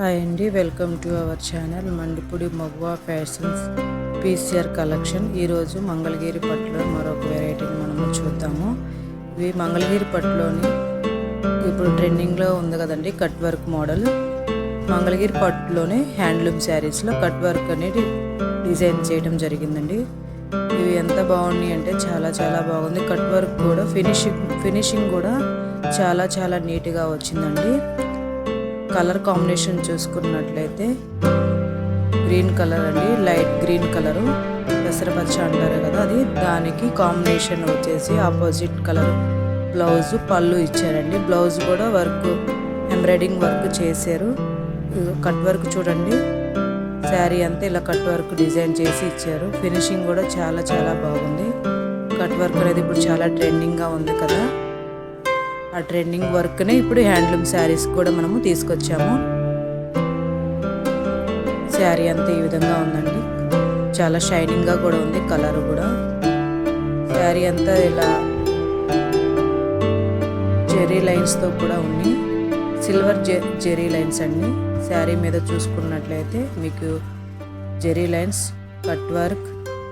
Hi అండి welcome to our channel Mandipudi Maguva fashions PCR collection. ఈరోజు మంగళగిరి పట్టులో మరొక వెరైటీని మనము చూద్దాము. ఇవి మంగళగిరి పట్టులోని ఇప్పుడు ట్రెండింగ్లో ఉంది కదండి కట్ వర్క్ మోడల్. మంగళగిరి పట్టులోనే హ్యాండ్లూమ్ శారీస్లో కట్ వర్క్ అనేది డిజైన్ చేయడం జరిగిందండి. ఇవి ఎంత బాగున్నాయి అంటే చాలా చాలా బాగుంది. కట్ వర్క్ కూడా ఫినిషింగ్ ఫినిషింగ్ కూడా చాలా చాలా నీట్గా వచ్చిందండి. కలర్ కాంబినేషన్ చూసుకున్నట్లయితే గ్రీన్ కలర్ అండి లైట్ గ్రీన్ కలరు. పెసరపచ్చ అంటారు కదా అది. దానికి కాంబినేషన్ వచ్చేసి ఆపోజిట్ కలర్. బ్లౌజ్ పళ్ళు ఇచ్చారండి. బ్లౌజ్ కూడా వర్క్ ఎంబ్రాయిడింగ్ వర్క్ చేశారు. కట్ వర్క్ చూడండి. శారీ అంతా ఇలా కట్ వర్క్ డిజైన్ చేసి ఇచ్చారు. ఫినిషింగ్ కూడా చాలా చాలా బాగుంది. కట్ వర్క్ అనేది ఇప్పుడు చాలా ట్రెండింగ్గా ఉంది కదా. ఆ ట్రెండింగ్ వర్క్ని ఇప్పుడు హ్యాండ్లూమ్ శారీస్ కూడా మనము తీసుకొచ్చాము. శారీ అంతా ఈ విధంగా ఉందండి. చాలా షైనింగ్గా కూడా ఉంది కలర్ కూడా. శారీ అంతా ఇలా జెరీ లైన్స్తో కూడా ఉంది. సిల్వర్ జె జెరీ లైన్స్ అండి. శారీ మీద చూసుకున్నట్లయితే మీకు zari lines cut work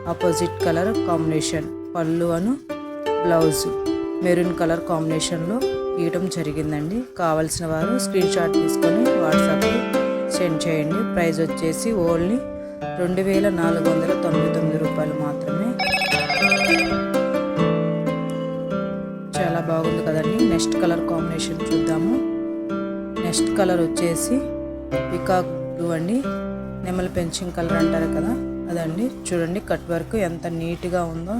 opposite colour combination పళ్ళు అను బ్లౌజ్. మెరూన్ కలర్ కాంబినేషన్లో గీయటం జరిగిందండి. కావాల్సిన వారు స్క్రీన్ షాట్ తీసుకొని వాట్సాప్కి సెండ్ చేయండి. ప్రైస్ వచ్చేసి ఓన్లీ రెండు వేల నాలుగు వందల తొంభై తొమ్మిది రూపాయలు మాత్రమే. చాలా బాగుంది కదండి. నెక్స్ట్ కలర్ కాంబినేషన్ చూద్దాము. నెక్స్ట్ కలర్ వచ్చేసి పికాక్ బ్లూ అండి. నెమలి పెంచింగ్ కలర్ అంటారు కదా అదండి. చూడండి కట్ వర్క్ ఎంత నీట్గా ఉందో.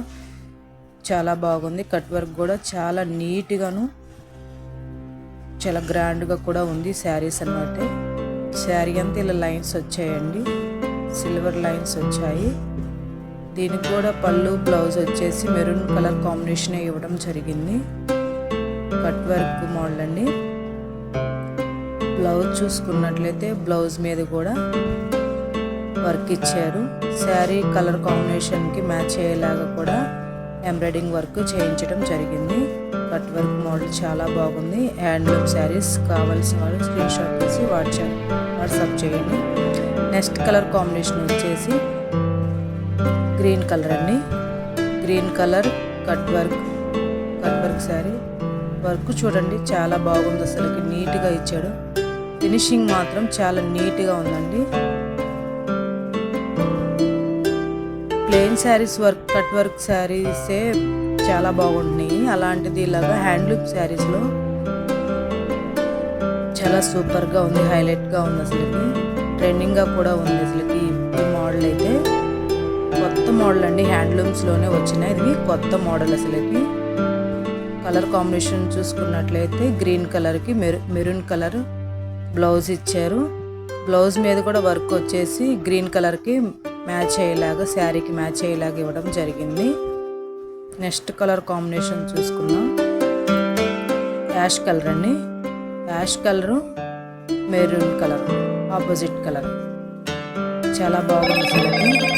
చాలా బాగుంది. కట్ వర్క్ కూడా చాలా నీట్గాను చాలా గ్రాండ్గా కూడా ఉంది శారీస్ అన్నమాట. శారీ అంతా ఇలా లైన్స్ వచ్చాయండి. సిల్వర్ లైన్స్ వచ్చాయి. దీనికి కూడా పళ్ళు బ్లౌజ్ వచ్చేసి మెరూన్ కలర్ కాంబినేషన్ ఇవ్వడం జరిగింది. కట్ వర్క్ మోడల్ అండి. బ్లౌజ్ చూసుకున్నట్లయితే బ్లౌజ్ మీద కూడా వర్క్ ఇచ్చారు. శారీ కలర్ కాంబినేషన్కి మ్యాచ్ అయ్యేలాగా కూడా ఎంబ్రాయిడింగ్ వర్క్ చేయించడం జరిగింది. కట్ వర్క్ మోడల్ చాలా బాగుంది. హ్యాండ్లూమ్ శారీస్ కావాల్సిన వాళ్ళు స్క్రీన్ షాట్ తీసి వాట్సాప్ వాట్సాప్ చేయండి. నెక్స్ట్ కలర్ కాంబినేషన్ వచ్చేసి గ్రీన్ కలర్ అండి. Green colour cut work cut work sari. Work చూడండి చాలా బాగుంది అసలుకి నీట్గా ఇచ్చాడు. ఫినిషింగ్ మాత్రం చాలా నీట్గా ఉందండి. Plain saris work cut work శారీసే చాలా బాగుంటున్నాయి. అలాంటిది ఇలాగా హ్యాండ్లూమ్ శారీస్లో చాలా సూపర్గా ఉంది హైలైట్గా ఉంది అసలుకి. ట్రెండింగ్గా కూడా ఉంది అసలుకి ఈ మోడల్ అయితే. కొత్త మోడల్ అండి హ్యాండ్లూమ్స్లోనే వచ్చినాయి. ఇది కొత్త మోడల్ అసలుకి. కలర్ కాంబినేషన్ చూసుకున్నట్లయితే గ్రీన్ కలర్కి మెరు మెరూన్ కలర్ బ్లౌజ్ ఇచ్చారు. బ్లౌజ్ మీద కూడా వర్క్ వచ్చేసి గ్రీన్ కలర్కి మ్యాచ్ అయ్యేలాగా శారీకి మ్యాచ్ అయ్యేలాగా ఇవ్వడం జరిగింది. నెక్స్ట్ కలర్ కాంబినేషన్ చూసుకుందాం. యాష్ కలర్ అండి. Ash colour maroon colour opposite colour. చాలా బాగుంది అసలు.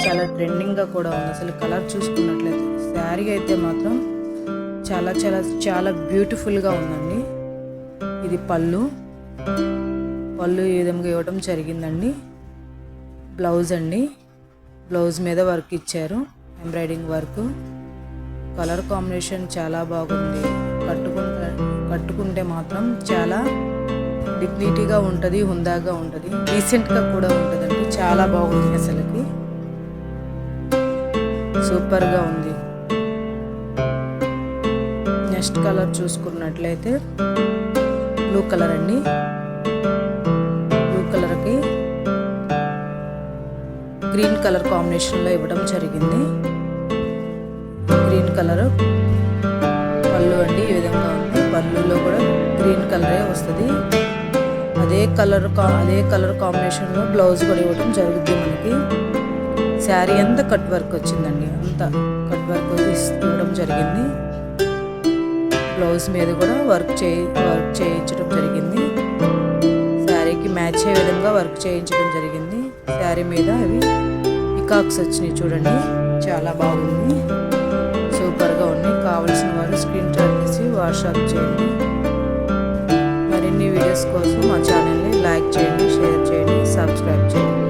చాలా ట్రెండింగ్గా కూడా ఉంది అసలు కలర్ చూసుకున్నట్లయితే. శారీ అయితే మాత్రం చాలా చాలా చాలా బ్యూటిఫుల్గా ఉందండి. ఇది పళ్ళు. పళ్ళు ఈ విధంగా ఇవ్వడం జరిగిందండి. బ్లౌజ్ అండి. బ్లౌజ్ మీద వర్క్ ఇచ్చారు ఎంబ్రాయిడింగ్ వర్క్ కలర్ కాంబినేషన్ చాలా బాగుంది. కట్టుకుంటే కట్టుకుంటే మాత్రం చాలా డిగ్నిటీగా ఉంటుంది హుందాగా ఉంటుంది. డీసెంట్గా కూడా ఉంటుందండి. చాలా బాగుంది అసలుకి. సూపర్గా ఉంది. నెక్స్ట్ కలర్ చూసుకున్నట్లయితే బ్లూ కలర్ అండి. గ్రీన్ కలర్ కాంబినేషన్లో ఇవ్వడం జరిగింది. గ్రీన్ కలర్ పళ్ళు అండి ఈ విధంగా ఉంది. పళ్ళులో కూడా గ్రీన్ కలరే వస్తుంది. అదే కలర్ అదే కలర్ కాంబినేషన్లో బ్లౌజ్ కూడా ఇవ్వడం జరుగుతుంది మనకి. శారీ అంతా కట్ వర్క్ వచ్చిందండి అంతా కట్ వర్క్ ఇవ్వడం జరిగింది. బ్లౌజ్ మీద కూడా వర్క్ చేయి వర్క్ చేయించడం జరిగింది. మ్యాచ్ అయ్యే విధంగా వర్క్ చేయించడం జరిగింది. శారీ మీద అవి పికాక్స్ వచ్చినాయి చూడండి. చాలా బాగుంది. సూపర్గా ఉన్నాయి. కావలసిన వారు స్క్రీన్ షాట్ తీసి వాట్సాప్ చేయండి. మరిన్ని వీడియోస్ కోసం మా ఛానల్ని లైక్ చేయండి షేర్ చేయండి సబ్స్క్రైబ్ చేయండి.